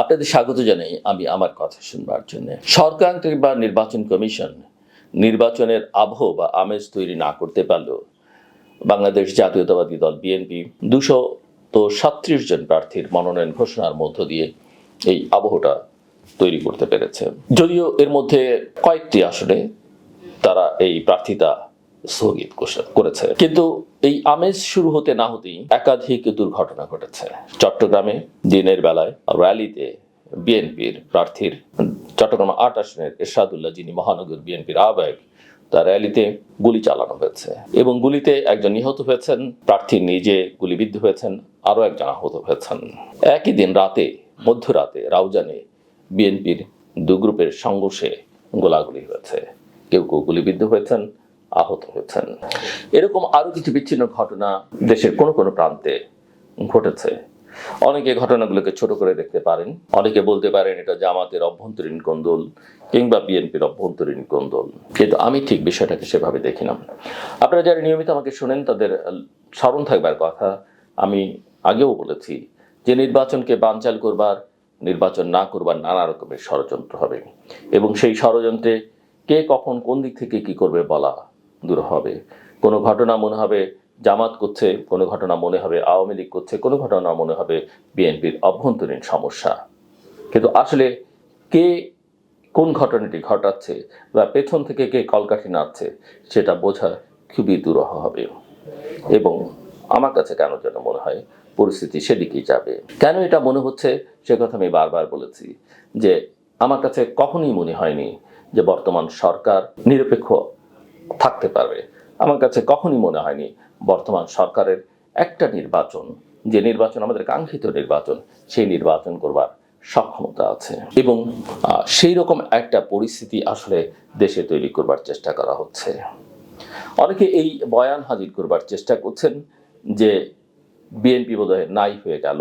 আপনাদের স্বাগত জানাই আমি আমার কথা শুনবার জন্য। সরকার বা নির্বাচন কমিশন নির্বাচনের আবহ বা আমেজ তৈরি না করতে পারলেও বাংলাদেশ জাতীয়তাবাদী দল বিএনপি দুশো তো সাত্রিশ জন প্রার্থীর মনোনয়ন ঘোষণার মধ্য দিয়ে এই আবহটা তৈরি করতে পেরেছে। যদিও এর মধ্যে কয়েকটি আসনে তারা এই প্রার্থিতা স্থগিত করেছে। কিন্তু এই আমেজ শুরু হতে না হতেই একাধিক দুর্ঘটনা ঘটেছে। চট্টগ্রামে দিনের বেলায় র্যালিতে বিএনপির প্রার্থীর, চট্টগ্রাম আট আসনের এরশাদুল্লাহ, যিনি মহানগর বিএনপির আহ্বায়ক, তার র্যালিতে গুলি চালানো হয়েছে এবং গুলিতে একজন নিহত হয়েছেন, প্রার্থী নিজে গুলিবিদ্ধ হয়েছেন, আরও একজন আহত হয়েছেন। একই দিন রাতে, মধ্যরাতে রাউজানে বিএনপির দু গ্রুপের সংঘর্ষে গোলাগুলি হয়েছে। কেউ কেউ গুলিবিদ্ধ হয়েছেন আহত হয়েছেন। এরকম আরও কিছু বিচ্ছিন্ন ঘটনা দেশের কোনো কোনো প্রান্তে ঘটেছে। অনেকে ঘটনাগুলোকে ছোট করে দেখতে পারেন। অনেকে বলতে পারেন এটা জামাতের অভ্যন্তরীণ কোন্দল কিংবা বিএনপির অভ্যন্তরীণ কোন্দল। কিন্তু আমি ঠিক বিষয়টাকে সেভাবে দেখি না। আপনারা যারা নিয়মিত আমাকে শোনেন, তাদের স্মরণ থাকবার কথা আমি আগেও বলেছি যে নির্বাচনকে বানচাল করবার, নির্বাচন না করবার নানা রকমের ষড়যন্ত্র হবে। এবং সেই ষড়যন্ত্রে কে কখন কোন দিক থেকে কি করবে বলা দূর হবে। কোনো ঘটনা মনে হবে জামাত করছে, কোনো ঘটনা মনে হবে আওয়ামী লীগ করছে, কোনো ঘটনা মনে হবে বিএনপির অভ্যন্তরীণ সমস্যা। কিন্তু আসলে কে কোন ঘটনাটি ঘটাচ্ছে বা পেছন থেকে কে কলকাঠি নাড়ছে, সেটা বোঝা খুবই দুরূহ হবে। এবং আমার কাছে কেন যেন মনে হয় পরিস্থিতি সেদিকেই যাবে। কেন এটা মনে হচ্ছে? সে কথা আমি বারবার বলেছি যে আমার কাছে কখনই মনে হয়নি যে বর্তমান সরকার নিরপেক্ষ থাকতে পারবে। আমার কাছে কখনই মনে হয়নি বর্তমান সরকারের একটা নির্বাচন, যে নির্বাচন আমাদের কাঙ্ক্ষিত নির্বাচন, সেই নির্বাচন করবার সক্ষমতা আছে। এবং সেই রকম একটা পরিস্থিতি আসলে দেশে তৈরি করবার চেষ্টা করা হচ্ছে। অনেকে এই বয়ান হাজির করবার চেষ্টা করছেন যে বিএনপি বোধহয় নাই হয়ে গেল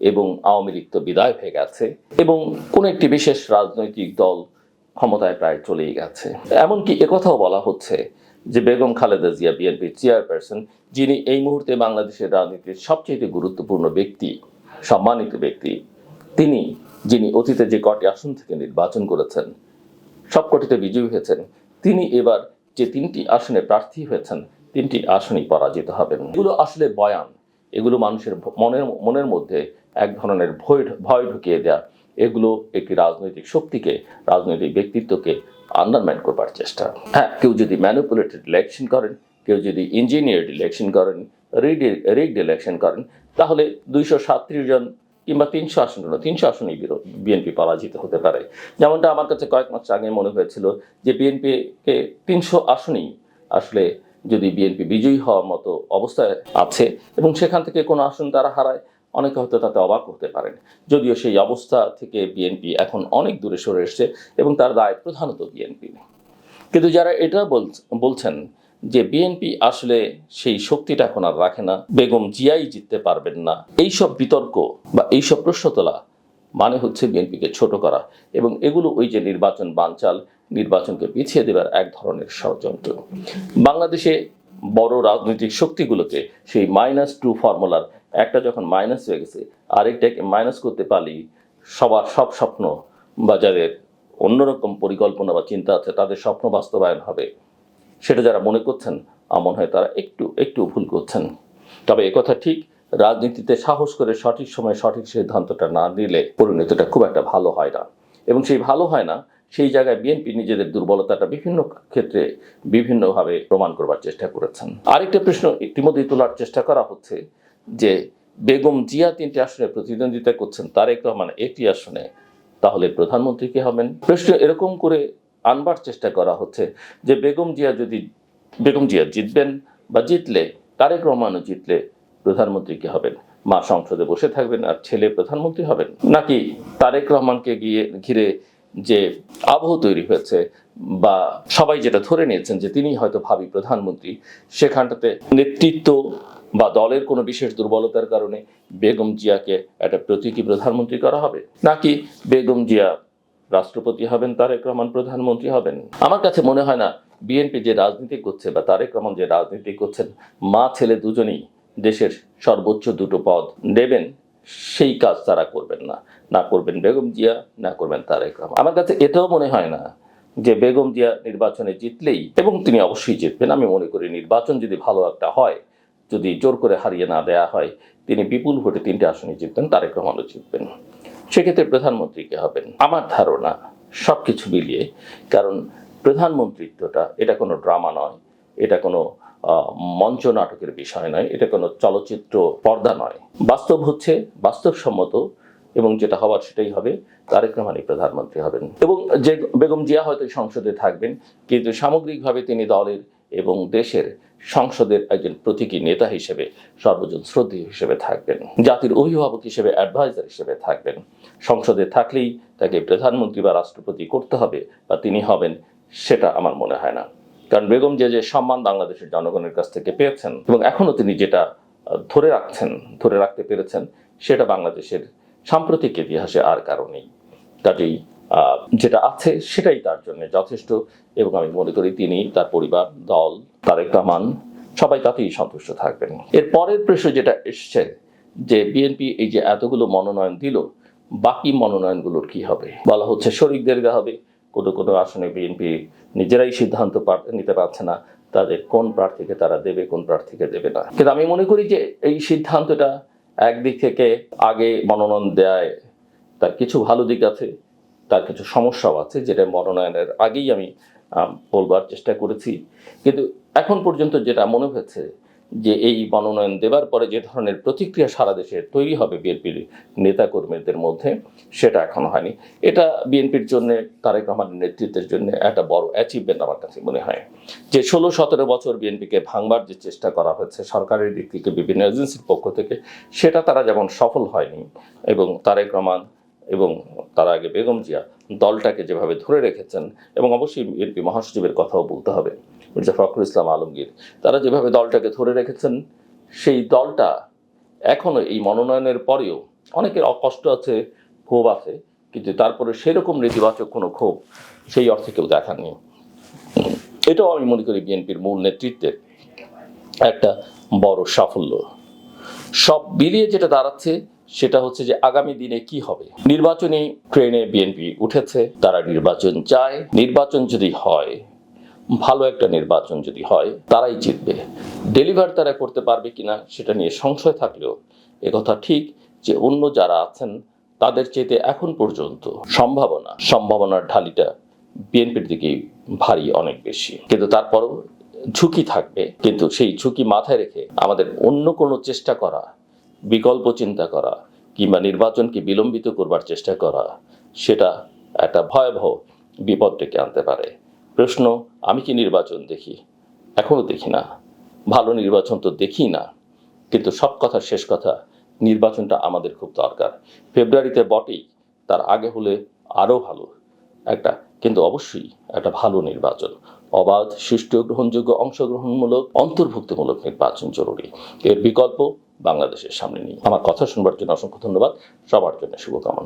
এবং আওয়ামী লীগ তো বিদায় হয়ে গেছে এবং কোন একটি বিশেষ রাজনৈতিক দল ক্ষমতায় প্রায় চলেই গেছে। এমনকি একথাও বলা হচ্ছে যে বেগম খালেদা জিয়া বিএনপির চেয়ারপারসন, যিনি এই মুহূর্তে বাংলাদেশের রাজনীতির সবচেয়ে গুরুত্বপূর্ণ ব্যক্তি, সম্মানিত ব্যক্তি, তিনি, যিনি অতীতে যে কটি আসন থেকে নির্বাচন করেছেন, সবকটিতে বিজয়ী হয়েছেন, তিনি এবার যে তিনটি আসনে প্রার্থী হয়েছেন, তিনটি আসনই পরাজিত হবেন। এগুলো আসলে বয়ান। এগুলো মানুষের মনের মনের মধ্যে এক ধরনের ভয় ভয় ঢুকিয়ে দেয়া। এগুলো একটি রাজনৈতিক শক্তিকে, রাজনৈতিক ব্যক্তিত্বকে আন্ডারমাইন করবার চেষ্টা। হ্যাঁ কেউ যদি ম্যানিপুলেটেড ইলেকশন করেন, কেউ যদি ইঞ্জিনিয়ার্ড ইলেকশন করেন রিগড ইলেকশন করেন, তাহলে দুইশো সাতত্রিশ জন কিংবা তিনশো আসন নয় তিনশো আসনই বিএনপি পরাজিত হতে পারে। যেমনটা আমার কাছে কয়েক মাস আগে মনে হয়েছিল যে বিএনপিকে তিনশো আসনই আসলে যদি বিএনপি বিজয়ী হওয়ার মতো অবস্থায় আছে এবং সেখান থেকে কোনো আসন তারা হারায় অনেকে হয়তো তাতে অবাক হতে পারেন। যদিও সেই অবস্থা থেকে বিএনপি এখন অনেক দূরে সরে এসছে এবং তার দায় প্রধানত বিএনপি কিন্তু যারা এটা বল- বলছেন যে বিএনপি আসলে সেই শক্তিটা এখন আর রাখে না, বেগম জিয়াই জিততে পারবেন না, এইসব বিতর্ক বা এইসব প্রশ্ন তোলা মানে হচ্ছে বিএনপিকে ছোট করা এবং এগুলো ওই যে নির্বাচন বানচাল, নির্বাচনকে পিছিয়ে দেবার এক ধরনের ষড়যন্ত্র। বাংলাদেশে বড় রাজনৈতিক শক্তিগুলোকে সেই মাইনাস টু ফর্মুলার একটা যখন মাইনাস হয়ে গেছে আরেকটাকে মাইনাস করতে পারলেই সবার সব স্বপ্ন বা যাদের অন্যরকম পরিকল্পনা বা চিন্তা আছে, তাদের স্বপ্ন বাস্তবায়ন হবে। সেটা যারা মনে করছেন, আমার মনে হয় তারা একটু একটু ভুল করছেন। তবে একথা ঠিক, রাজনীতিতে সাহস করে সঠিক সময়ে সঠিক সিদ্ধান্তটা না নিলে পরিণতিটা খুব একটা ভালো হয় না। এবং সেই ভালো হয় না, সেই জায়গায় বিএনপি নিজেদের দুর্বলতাটা বিভিন্ন ক্ষেত্রে বিভিন্নভাবে প্রমাণ করবার চেষ্টা করেছেন। আরেকটা প্রশ্ন ইতিমধ্যেই তোলার চেষ্টা করা হচ্ছে যে বেগম জিয়া তিনটি আসনে প্রতিদ্বন্দ্বিতা করছেন, তারেক রহমান একটি আসনে, তাহলে প্রধানমন্ত্রী কে হবেন? প্রশ্ন এরকম করে আনবার চেষ্টা করা হচ্ছে যে বেগম জিয়া যদি, বেগম জিয়া জিতবেন বা জিতলে, তারেক রহমানও জিতলে প্রধানমন্ত্রী কে হবেন? মা সংসদে বসে থাকবেন আর ছেলে প্রধানমন্ত্রী হবেন? নাকি তারেক রহমানকে গিয়ে, ঘিরে যে আবহ তৈরি হয়েছে বা সবাই যেটা ধরে নিয়েছেন যে তিনি হয়তো ভাবি প্রধানমন্ত্রী, সেখানটাতে নেতৃত্ব বা দলের কোনো বিশেষ দুর্বলতার কারণে বেগম জিয়াকে একটা প্রতীকী প্রধানমন্ত্রী করা হবে? নাকি বেগম জিয়া রাষ্ট্রপতি হবেন, তারেক রহমান প্রধানমন্ত্রী হবেন? আমার কাছে মনে হয় না, বিএনপি যে রাজনীতি করছে বা তারেক রহমান যে রাজনীতি করছেন, মা ছেলে দুজনেই দেশের সর্বোচ্চ দুটো পদ নেবেন। সেই কাজ তারা করবেন না। না করবেন বেগম জিয়া, না করবেন তারেক রহমান। আমার কাছে এটাও মনে হয় না যে বেগম জিয়া নির্বাচনে জিতলেই, এবং তিনি অবশ্যই জিতবেন, আমি মনে করি নির্বাচন যদি ভালো একটা হয়, যদি জোর করে হারিয়ে না দেয়া হয়, তিনি বিপুল ভোটে তিনটে আসনে জিতবেন, তারেক রহমানও জিতবেন। সেক্ষেত্রে প্রধানমন্ত্রীকে হবেন। আমার ধারণা সব কিছু মিলিয়ে, কারণ প্রধানমন্ত্রিত্বটা, এটা কোনো ড্রামা নয়, এটা কোনো মঞ্চ নাটকের বিষয় নয়, এটা কোনো চলচ্চিত্র পর্দা নয়। বাস্তব হচ্ছে, বাস্তবসম্মত এবং যেটা হওয়ার সেটাই হবে, তারেক রহমানই প্রধানমন্ত্রী হবেন। এবং যে বেগম জিয়া হয়তো সংসদে থাকবেন, কিন্তু সামগ্রিকভাবে তিনি দলের এবং দেশের সংসদের একজন প্রতীকী নেতা হিসেবে, সর্বজন শ্রদ্ধেয় হিসেবে থাকবেন। জাতির অভিভাবক হিসেবে অ্যাডভাইজার হিসেবে থাকবেন। সংসদে থাকলেই তাকে প্রধানমন্ত্রী বা রাষ্ট্রপতি করতে হবে বা তিনি হবেন, সেটা আমার মনে হয় না। কারণ বেগম যে যে সম্মান বাংলাদেশের জনগণের কাছ থেকে পেয়েছেন এবং এখনও তিনি যেটা ধরে রাখছেন, ধরে রাখতে পেরেছেন, সেটা বাংলাদেশের সাম্প্রতিক ইতিহাসে আর কারণেই কাজেই যেটা আছে সেটাই তার জন্য যথেষ্ট এবং আমি মনে করি তিনি, তার পরিবার, দল, তারেক রহমান, সবাই তাতেই সন্তুষ্ট থাকবেন। এর পরের প্রশ্ন যেটা এসছে যে বিএনপি এই যে এতগুলো মনোনয়ন দিল, বাকি মনোনয়নগুলোর কি হবে? বলা হচ্ছে শরিকদের দেওয়া হবে কোনো কোনো আসনে বিএনপি নিজেরাই সিদ্ধান্ত নিতে পারছে না, তাদের কোন প্রার্থীকে তারা দেবে, কোন প্রার্থীকে দেবে না। কিন্তু আমি মনে করি যে এই সিদ্ধান্তটা একদিক থেকে আগে মনোনয়ন দেয় তার কিছু ভালো দিক আছে, তার কিছু সমস্যাও আছে, যেটা মনোনয়নের আগেই আমি বলবার চেষ্টা করেছি। কিন্তু এখন পর্যন্ত যেটা মনে হচ্ছে যে এই মনোনয়ন দেবার পরে যে ধরনের প্রতিক্রিয়া সারা দেশে তৈরি হবে বিএনপির নেতাকর্মীদের মধ্যে, সেটা এখন হয়নি। এটা বিএনপির জন্য, তারেক রহমানের নেতৃত্বের জন্য একটা বড় অ্যাচিভমেন্ট আমার কাছে মনে হয়। যে ষোলো, সতেরো বছর বিএনপিকে ভাঙবার যে চেষ্টা করা হয়েছে সরকারের দিক থেকে, বিভিন্ন এজেন্সির পক্ষ থেকে, সেটা তারা যেমন সফল হয়নি এবং তারেক রহমান এবং তার আগে বেগম জিয়া দলটাকে যেভাবে ধরে রেখেছেন এবং অবশ্যই বিএনপি মহাসচিবের কথাও বলতে হবে। মির্জা ফখরুল ইসলাম আলমগীর, তারা যেভাবে দলটাকে ধরে রেখেছেন, সেই দলটা এখনও এই মনোনয়নের পরেও অনেকের অকষ্ট আছে, ক্ষোভ আছে, কিন্তু তারপরে সেরকম নেতিবাচক কোনো ক্ষোভ সেই অর্থে কেউ দেখাননি। এটাও আমি মনে করি বিএনপির মূল নেতৃত্বের একটা বড় সাফল্য। সব মিলিয়ে যেটা দাঁড়াচ্ছে, সেটা হচ্ছে যে আগামী দিনে কি হবে? নির্বাচনী ট্রেনে বিএনপি উঠেছে, তারা নির্বাচন চায়। নির্বাচন যদি হয় ভালো একটা নির্বাচন যদি হয়, তারাই জিতবে। ডেলিভার তারা করতে পারবে কিনা সেটা নিয়ে সংশয় থাকলেও একথা ঠিক যে অন্য যারা আছেন, তাদের চেয়ে এখন পর্যন্ত সম্ভাবনা, সম্ভাবনার ঢালিটা বিএনপির দিকেই ভারী অনেক বেশি। কিন্তু তারপরও ঝুঁকি থাকবে, কিন্তু সেই ঝুঁকি মাথায় রেখে আমাদের অন্য কোনো চেষ্টা করা, বিকল্প চিন্তা করা, কিংবা নির্বাচনকে বিলম্বিত করবার চেষ্টা করা, সেটা একটা ভয়াবহ বিপদ ডেকে আনতে পারে। প্রশ্ন, আমি কি নির্বাচন দেখি? এখনও দেখি না। ভালো নির্বাচন তো দেখি না। কিন্তু সব কথার শেষ কথা, নির্বাচনটা আমাদের খুব দরকার। ফেব্রুয়ারিতে বটেই, তার আগে হলে আরও ভালো। একটা, কিন্তু অবশ্যই একটা ভালো নির্বাচন। অবাধ সুষ্ঠু গ্রহণযোগ্য অংশগ্রহণমূলক, অন্তর্ভুক্তিমূলক নির্বাচন জরুরি। এর বিকল্প বাংলাদেশের সামনে নেই। আমার কথা শুনবার জন্য অসংখ্য ধন্যবাদ। সবার জন্য শুভকামনা।